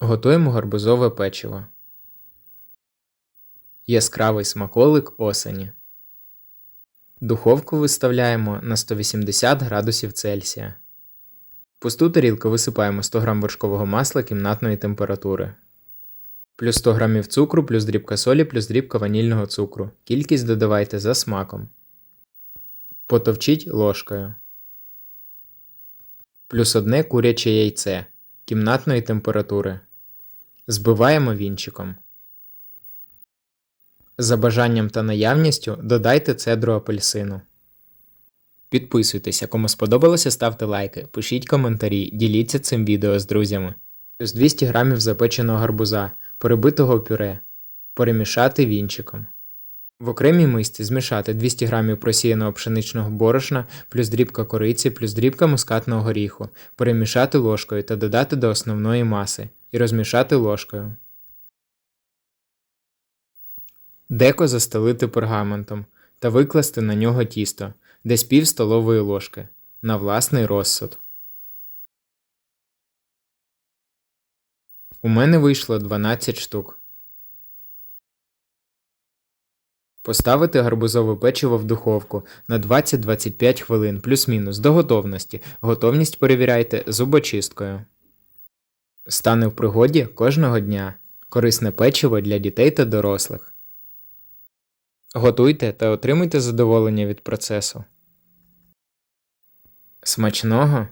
Готуємо гарбузове печиво. Яскравий смаколик осені. Духовку виставляємо на 180 градусів Цельсія. Пусту тарілку висипаємо 100 г вершкового масла кімнатної температури. Плюс 100 г цукру, плюс дрібка солі, плюс дрібка ванільного цукру. Кількість додавайте за смаком. Потовчіть ложкою. Плюс одне куряче яйце кімнатної температури. Збиваємо вінчиком. За бажанням та наявністю додайте цедру апельсину. Підписуйтеся, кому сподобалося, ставте лайки, пишіть коментарі, діліться цим відео з друзями. Плюс 200 г запеченого гарбуза, перебитого пюре. Перемішати вінчиком. В окремій мисці змішати 200 г просіяного пшеничного борошна, плюс дрібка кориці, плюс дрібка мускатного горіху, перемішати ложкою та додати до основної маси і розмішати ложкою. Деко застелити пергаментом та викласти на нього тісто, десь пів столової ложки, на власний розсуд. У мене вийшло 12 штук. Поставити гарбузове печиво в духовку на 20-25 хвилин плюс-мінус до готовності. Готовність перевіряйте зубочисткою. Стане в пригоді кожного дня. Корисне печиво для дітей та дорослих. Готуйте та отримуйте задоволення від процесу. Смачного!